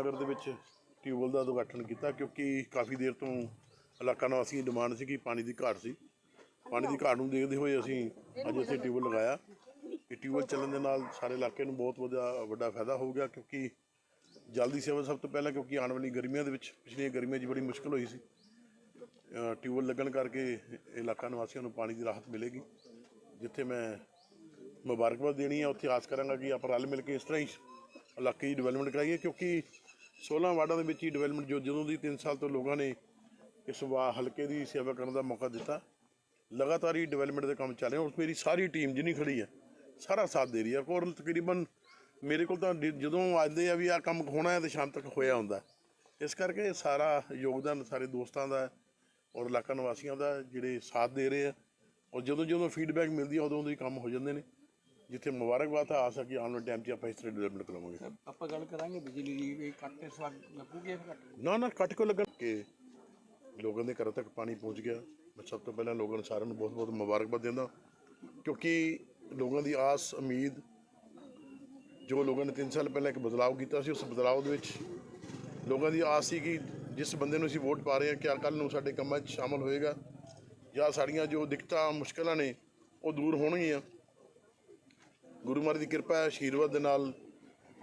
ਨਗਰ ਦੇ ਵਿੱਚ ਟਿਊਬਵੈੱਲ ਦਾ ਉਦਘਾਟਨ ਕੀਤਾ ਕਿਉਂਕਿ ਕਾਫੀ ਦੇਰ ਤੋਂ ਇਲਾਕਾ ਨਿਵਾਸੀਆਂ ਦੀ ਡਿਮਾਂਡ ਸੀ ਕਿ ਪਾਣੀ ਦੀ ਘਾਟ ਸੀ। ਪਾਣੀ ਦੀ ਘਾਟ ਨੂੰ ਦੇਖਦੇ ਹੋਏ ਅਸੀਂ ਅੱਜ ਇੱਥੇ ਟਿਊਬਵੈੱਲ ਲਗਾਇਆ। ਇਹ ਟਿਊਬਵੈੱਲ ਚੱਲਣ ਦੇ ਨਾਲ ਸਾਰੇ ਇਲਾਕੇ ਨੂੰ ਬਹੁਤ ਵੱਡਾ ਵੱਡਾ ਫਾਇਦਾ ਹੋ ਗਿਆ ਕਿਉਂਕਿ ਜਲ ਦੀ ਸੇਵਾ ਸਭ ਤੋਂ ਪਹਿਲਾਂ ਕਿਉਂਕਿ ਆਉਣ ਵਾਲੀ ਗਰਮੀਆਂ ਦੇ ਵਿੱਚ, ਪਿਛਲੀਆਂ ਗਰਮੀਆਂ 'ਚ ਬੜੀ ਮੁਸ਼ਕਲ ਹੋਈ ਸੀ। ਟਿਊਬਵੈੱਲ ਲੱਗਣ ਕਰਕੇ ਇਲਾਕਾ ਨਿਵਾਸੀਆਂ ਨੂੰ ਪਾਣੀ ਦੀ ਰਾਹਤ ਮਿਲੇਗੀ। ਜਿੱਥੇ ਮੈਂ ਮੁਬਾਰਕਬਾਦ ਦੇਣੀ ਹੈ ਉੱਥੇ ਆਸ ਕਰਾਂਗਾ ਕਿ ਆਪਾਂ ਰਲ ਮਿਲ ਕੇ ਇਸ ਤਰ੍ਹਾਂ ਹੀ ਇਲਾਕੇ ਦੀ ਡਿਵੈਲਪਮੈਂਟ ਕਰਾਈਏ ਕਿਉਂਕਿ 16 ਵਾਰਡਾਂ ਦੇ ਵਿੱਚ ਹੀ ਡਿਵੈਲਪਮੈਂਟ ਜੋ ਜਦੋਂ ਦੀ 3 ਸਾਲ ਤੋਂ ਲੋਕਾਂ ਨੇ ਇਸ ਵਾ, ਹਲਕੇ ਦੀ ਸੇਵਾ ਕਰਨ ਦਾ ਮੌਕਾ ਦਿੱਤਾ, ਲਗਾਤਾਰ ਹੀ ਡਿਵੈਲਪਮੈਂਟ ਦੇ ਕੰਮ ਚੱਲ ਰਹੇ ਔਰ ਮੇਰੀ ਸਾਰੀ ਟੀਮ ਜਿੰਨੀ ਖੜੀ ਹੈ ਸਾਰਾ ਸਾਥ ਦੇ ਰਹੀ ਹੈ ਔਰ ਤਕਰੀਬਨ ਮੇਰੇ ਕੋਲ ਤਾਂ ਡ- ਜਦੋਂ ਆਉਂਦੇ ਆ ਵੀ ਆ ਕੰਮ ਹੋਣਾ ਹੈ ਤੇ ਸ਼ਾਮ ਤੱਕ ਹੋਇਆ ਹੁੰਦਾ। ਇਸ ਕਰਕੇ ਸਾਰਾ ਯੋਗਦਾਨ ਸਾਰੇ ਦੋਸਤਾਂ ਦਾ ਔਰ ਇਲਾਕਾ ਨਿਵਾਸੀਆਂ ਦਾ ਜਿਹੜੇ ਸਾਥ ਦੇ ਰਹੇ ਆ, ਔਰ ਜਦੋਂ ਜਦੋਂ ਫੀਡਬੈਕ ਮਿਲਦੀ ਹੈ ਉਦੋਂ ਉਦੋਂ ਹੀ ਕੰਮ ਹੋ ਜਾਂਦੇ ਨੇ। ਜਿੱਥੇ ਮੁਬਾਰਕਬਾਦ ਹੈ ਆਸ ਹੈ ਕਿ ਆਉਣ ਵਾਲੇ ਟਾਈਮ 'ਚ ਆਪਾਂ ਇਸ ਤਰ੍ਹਾਂ ਡਿਵੈਲਪਮੈਂਟ ਕਰਾਵਾਂਗੇ ਆਪਾਂ ਗੱਲ ਕਰਾਂਗੇ ਬਿਜਲੀ ਦੀ ਵੀ ਕੱਟ ਇਸ ਵਾਰ ਲੱਗੂਗੇ ਕੱਟ ਨਾ ਨਾ ਕੱਟ ਕੋ ਲੱਗਣ? ਕਿ ਲੋਕਾਂ ਦੇ ਘਰਾਂ ਤੱਕ ਪਾਣੀ ਪਹੁੰਚ ਗਿਆ। ਮੈਂ ਸਭ ਤੋਂ ਪਹਿਲਾਂ ਲੋਕਾਂ ਨੂੰ ਸਾਰਿਆਂ ਨੂੰ ਬਹੁਤ ਬਹੁਤ ਮੁਬਾਰਕਬਾਦ ਦਿੰਦਾ ਕਿਉਂਕਿ ਲੋਕਾਂ ਦੀ ਆਸ ਉਮੀਦ ਜੋ ਲੋਕਾਂ ਨੇ 3 ਸਾਲ ਪਹਿਲਾਂ ਇੱਕ ਬਦਲਾਅ ਕੀਤਾ ਸੀ ਉਸ ਬਦਲਾਅ ਦੇ ਵਿੱਚ ਲੋਕਾਂ ਦੀ ਆਸ ਸੀ ਕਿ ਜਿਸ ਬੰਦੇ ਨੂੰ ਅਸੀਂ ਵੋਟ ਪਾ ਰਹੇ ਹਾਂ ਕਿ ਕੱਲ ਨੂੰ ਸਾਡੇ ਕੰਮਾਂ 'ਚ ਸ਼ਾਮਲ ਹੋਏਗਾ ਜਾਂ ਸਾਡੀਆਂ ਜੋ ਦਿੱਕਤਾਂ ਮੁਸ਼ਕਲਾਂ ਨੇ ਉਹ ਦੂਰ ਹੋਣਗੀਆਂ। ਗੁਰੂ ਮਹਾਰਾਜ ਦੀ ਕਿਰਪਾ ਹੈ, ਆਸ਼ੀਰਵਾਦ ਦੇ ਨਾਲ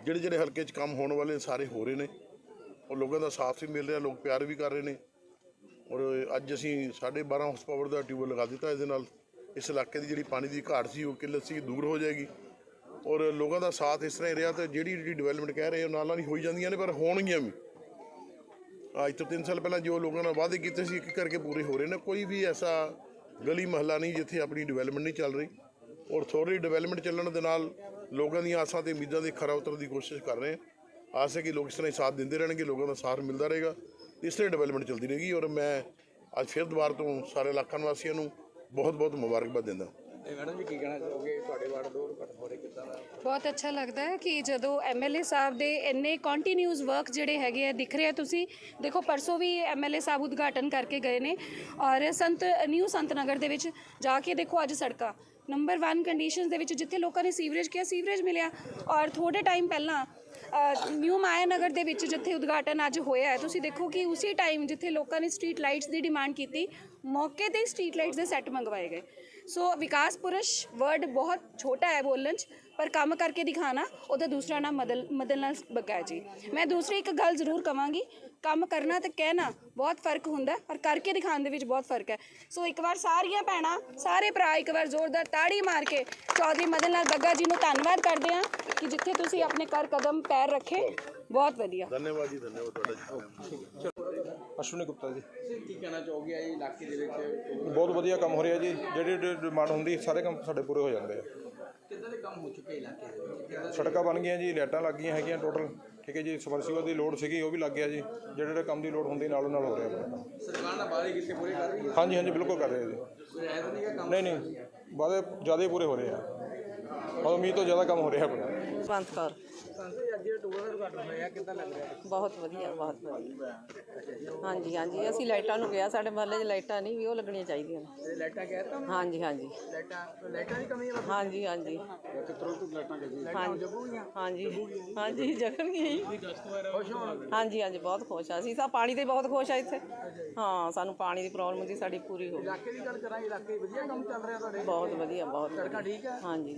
ਜਿਹੜੇ ਜਿਹੜੇ ਹਲਕੇ 'ਚ ਕੰਮ ਹੋਣ ਵਾਲੇ ਸਾਰੇ ਹੋ ਰਹੇ ਨੇ। ਔਰ ਲੋਕਾਂ ਦਾ ਸਾਥ ਵੀ ਮਿਲ ਰਿਹਾ, ਲੋਕ ਪਿਆਰ ਵੀ ਕਰ ਰਹੇ ਨੇ। ਔਰ ਅੱਜ ਅਸੀਂ 12.5 ਹਾਰਸ ਪਾਵਰ ਦਾ ਟਿਊਬਲ ਲਗਾ ਦਿੱਤਾ ਇਹਦੇ ਨਾਲ। ਇਸ ਇਲਾਕੇ ਦੀ ਜਿਹੜੀ ਪਾਣੀ ਦੀ ਘਾਟ ਸੀ, ਉਹ ਕਿੱਲਤ ਸੀ, ਦੂਰ ਹੋ ਜਾਏਗੀ। ਔਰ ਲੋਕਾਂ ਦਾ ਸਾਥ ਇਸ ਤਰ੍ਹਾਂ ਹੀ ਰਿਹਾ ਤੇ ਜਿਹੜੀ ਜਿਹੜੀ ਡਿਵੈਲਪਮੈਂਟ ਕਹਿ ਰਹੇ ਹੋ ਨਾਲ ਨਾਲ ਹੀ ਹੋਈ ਜਾਂਦੀਆਂ ਨੇ, ਪਰ ਹੋਣਗੀਆਂ ਵੀ। ਅੱਜ ਤੋਂ 3 ਸਾਲ ਪਹਿਲਾਂ ਜੋ ਲੋਕਾਂ ਨਾਲ ਵਾਅਦੇ ਕੀਤੇ ਸੀ, ਇੱਕ ਕਰਕੇ ਪੂਰੇ ਹੋ ਰਹੇ ਨੇ। ਕੋਈ ਵੀ ਐਸਾ ਗਲੀ ਮਹੱਲਾ ਨਹੀਂ ਜਿੱਥੇ ਆਪਣੀ ਡਿਵੈਲਪਮੈਂਟ ਨਹੀਂ ਚੱਲ ਰਹੀ। ਔਰ ਥੋੜੀ ਡਿਵੈਲਪਮੈਂਟ ਚੱਲਣ ਦੇ ਨਾਲ ਲੋਕਾਂ ਦੀਆਂ ਆਸਾਂ ਤੇ ਉਮੀਦਾਂ ਦੇ ਖਰਾ ਉਤਰਨ ਦੀ ਕੋਸ਼ਿਸ਼ ਕਰ ਰਹੇ ਹਾਂ। ਆਸ ਹੈ ਕਿ ਲੋਕ ਇਸ ਤਰ੍ਹਾਂ ਹੀ ਸਾਥ ਦਿੰਦੇ ਰਹਿਣਗੇ ਲੋਕਾਂ ਦਾ ਸਾਥ ਮਿਲਦਾ ਰਹੇਗਾ। ਇਸ ਤਰ੍ਹਾਂ ਡਿਵੈਲਪਮੈਂਟ ਚੱਲਦੀ ਰਹੇਗੀ ਔਰ ਮੈਂ ਅੱਜ ਫਿਰ ਦੁਬਾਰਾ ਤੋਂ ਸਾਰੇ ਇਲਾਕਾ ਨਿਵਾਸੀਆਂ ਨੂੰ ਬਹੁਤ ਬਹੁਤ ਮੁਬਾਰਕਬਾਦ ਦਿੰਦਾ ਇਹ ਮੈਡਮ ਜੀ ਕੀ ਕਹਿਣਾ ਚਾਹੋਗੇ? ਤੁਹਾਡੇ ਵਾਰਡ ਦੋ ਕੱਟ ਹੋ ਰਹੇ ਕਿੱਦਾਂ ਦਾ? ਬਹੁਤ ਅੱਛਾ ਲੱਗਦਾ ਹੈ ਕਿ ਜਦੋਂ ਐਮਐਲਏ ਸਾਹਿਬ ਦੇ ਇੰਨੇ ਕੰਟੀਨਿਊਸ ਵਰਕ ਜਿਹੜੇ ਹੈਗੇ ਆ ਦਿਖ ਰਿਹਾ ਤੁਸੀਂ ਦੇਖੋ ਪਰਸੋਂ ਵੀ ਐਮਐਲਏ ਸਾਹਿਬ ਉਦਘਾਟਨ ਕਰਕੇ ਗਏ ਨੇ ਔਰ ਸੰਤ ਨਿਊ ਸੰਤ ਨਗਰ ਦੇ ਵਿੱਚ ਜਾ ਕੇ ਦੇਖੋ ਅੱਜ ਸੜਕਾਂ। ਨੰਬਰ 1 ਕੰਡੀਸ਼ਨਸ ਦੇ ਵਿੱਚ ਜਿੱਥੇ ਲੋਕਾਂ ਨੇ ਸੀਵਰੇਜ ਕਿਹਾ, ਸੀਵਰੇਜ ਮਿਲਿਆ ਔਰ ਥੋੜੇ ਟਾਈਮ ਪਹਿਲਾਂ ਨਿਊ ਮਾਇਆ ਨਗਰ ਦੇ ਵਿੱਚ ਜਿੱਥੇ ਉਦਘਾਟਨ ਅੱਜ ਹੋਇਆ ਹੈ, ਤੁਸੀਂ ਦੇਖੋ ਕਿ ਉਸੇ ਟਾਈਮ ਜਿੱਥੇ ਲੋਕਾਂ ਨੇ ਸਟਰੀਟ ਲਾਈਟਸ ਦੀ ਡਿਮਾਂਡ ਕੀਤੀ, ਮੌਕੇ ਤੇ ਸਟਰੀਟ ਲਾਈਟਸ ਦੇ ਸੈੱਟ ਮੰਗਵਾਏ ਗਏ। ਸੋ ਵਿਕਾਸ ਪੁਰਸ਼ ਵਰਡ ਬਹੁਤ ਛੋਟਾ ਹੈ ਬੋਲਣ 'ਚ ਪਰ ਕੰਮ ਕਰਕੇ ਦਿਖਾਣਾ ਉਹਦਾ ਦੂਸਰਾ ਨਾਮ ਮਦਨ ਮਦਨ ਲਾਲ ਬੱਗਾ ਜੀ। ਮੈਂ ਦੂਸਰੀ ਇੱਕ ਗੱਲ ਜ਼ਰੂਰ ਕਵਾਂਗੀ ਕੰਮ ਕਰਨਾ ਤੇ ਕਹਿਣਾ ਬਹੁਤ ਫ਼ਰਕ ਹੁੰਦਾ ਪਰ ਕਰਕੇ ਦਿਖਾਉਣ ਦੇ ਵਿੱਚ ਬਹੁਤ ਫ਼ਰਕ ਹੈ। ਸੋ ਇੱਕ ਵਾਰ ਸਾਰੀਆਂ ਭੈਣਾਂ ਸਾਰੇ ਭਰਾ ਇੱਕ ਵਾਰ ਜ਼ੋਰਦਾਰ ਤਾੜੀ ਮਾਰ ਕੇ ਚੌਧਰੀ ਮਦਨ ਲਾਲ ਬੱਗਾ ਜੀ ਨੂੰ ਧੰਨਵਾਦ ਕਰਦੇ ਹਾਂ ਕਿ ਜਿੱਥੇ ਤੁਸੀਂ ਆਪਣੇ ਕਰ ਕਦਮ ਪੈਰ ਰੱਖੇ। ਬਹੁਤ ਵਧੀਆ। ਧੰਨਵਾਦ ਜੀ ਧੰਨਵਾਦ ਤੁਹਾਡਾ ਜੀ ਅਸ਼ਵਨੀ ਗੁਪਤਾ ਜੀ। ਕੀ ਕਹਿਣਾ ਚਾਹੋਗੇ ਇਹ ਇਲਾਕੇ ਦੇ ਵਿੱਚ? ਬਹੁਤ ਵਧੀਆ ਕੰਮ ਹੋ ਰਿਹਾ ਜੀ। ਜਿਹੜੀ ਡਿਮਾਂਡ ਹੁੰਦੀ ਸਾਰੇ ਕੰਮ ਸਾਡੇ ਪੂਰੇ ਹੋ ਜਾਂਦੇ ਆ। ਕਿੱਦਾਂ ਦੇ ਕੰਮ ਹੋ ਚੁੱਕੇ ਇਲਾਕੇ ਦੇ ਵਿੱਚ? ਕਿੱਦਾਂ ਸੜਕਾਂ ਬਣ ਗਈਆਂ ਜੀ ਲਾਈਟਾਂ ਲੱਗ ਗਈਆਂ ਹੈਗੀਆਂ ਟੋਟਲ ਠੀਕ ਹੈ ਜੀ ਸਬਮਰਸੀਬਲ ਦੀ ਲੋਡ ਸੀਗੀ ਉਹ ਵੀ ਲੱਗ ਗਿਆ ਜੀ। ਜਿਹੜੇ ਜਿਹੜੇ ਕੰਮ ਦੀ ਲੋਡ ਹੁੰਦੀ ਨਾਲੋਂ ਨਾਲ ਹੋ ਰਿਹਾ ਆਪਣਾ ਕੰਮ। ਸਰਕਾਰ ਨਾਲ ਬਾਰੇ ਕਿੱਥੇ ਪੂਰੇ ਕਰ ਰਹੀ ਹੈ? ਹਾਂਜੀ ਹਾਂਜੀ ਬਿਲਕੁਲ ਕਰ ਰਹੇ ਜੀ। ਕੋਈ ਤਾਂ ਨਹੀਂ ਕੰਮ? ਨਹੀਂ ਨਹੀਂ ਵਾਅਦੇ ਜ਼ਿਆਦਾ ਹੀ ਪੂਰੇ ਹੋ ਰਹੇ ਆ। ਔਰ ਉਮੀਦ ਤੋਂ ਜ਼ਿਆਦਾ ਕੰਮ ਹੋ ਰਿਹਾ ਆਪਣਾ। ਬੰਦ ਕਰ। ਸੰਸਦ ਅੱਜ ਟੂਰ ਦਾ ਉਦਘਾਟਨ ਹੋਇਆ ਕਿੱਦਾਂ ਲੱਗ ਰਿਹਾ ਬਹੁਤ ਵਧੀਆ ਬਹੁਤ ਵਧੀਆ। ਹਾਂਜੀ ਹਾਂਜੀ। ਅਸੀਂ ਲਾਈਟਾਂ ਨੂੰ ਗਿਆ ਸਾਡੇ ਮਹੱਲੇ 'ਚ ਲਾਈਟਾਂ ਨਹੀਂ ਵੀ ਉਹ ਲੱਗਣੀਆਂ ਚਾਹੀਦੀਆਂ ਨੇ। ਤੇ ਲਾਈਟਾਂ ਕਹਿ ਤਾ ਹਾਂਜੀ ਹਾਂਜੀ। ਲਾਈਟਾਂ ਲਾਈਟਾਂ ਦੀ ਕਮੀ ਹੈ ਹਾਂਜੀ ਹਾਂਜੀ। ਕਿਤਰੋਂ ਤੋਂ ਲਾਈਟਾਂ ਜਗੀ ਹਾਂਜੀ ਹਾਂਜੀ ਹੀ। ਹੋ ਹਾਂਜੀ ਹਾਂਜੀ ਬਹੁਤ ਖੁਸ਼ ਆ। ਅਸੀਂ ਤਾਂ ਪਾਣੀ ਤੇ ਬਹੁਤ ਖੁਸ਼ ਆ ਇੱਥੇ। ਹਾਂ ਸਾਨੂੰ ਪਾਣੀ ਦੀ ਪ੍ਰੋਬਲਮ ਹੁੰਦੀ ਸਾਡੀ ਪੂਰੀ ਹੋ ਗਈ। ਇਲਾਕੇ ਦੀ ਗੱਲ ਕਰਾਂ ਇਲਾਕੇ ਵਧੀਆ ਕੰਮ ਚੱਲ ਰਿਹਾ ਤੁਹਾਡੇ? ਬਹੁਤ ਵਧੀਆ ਬਹੁਤ ਸੜਕਾਂ ਠੀਕ ਆ? ਹਾਂਜੀ।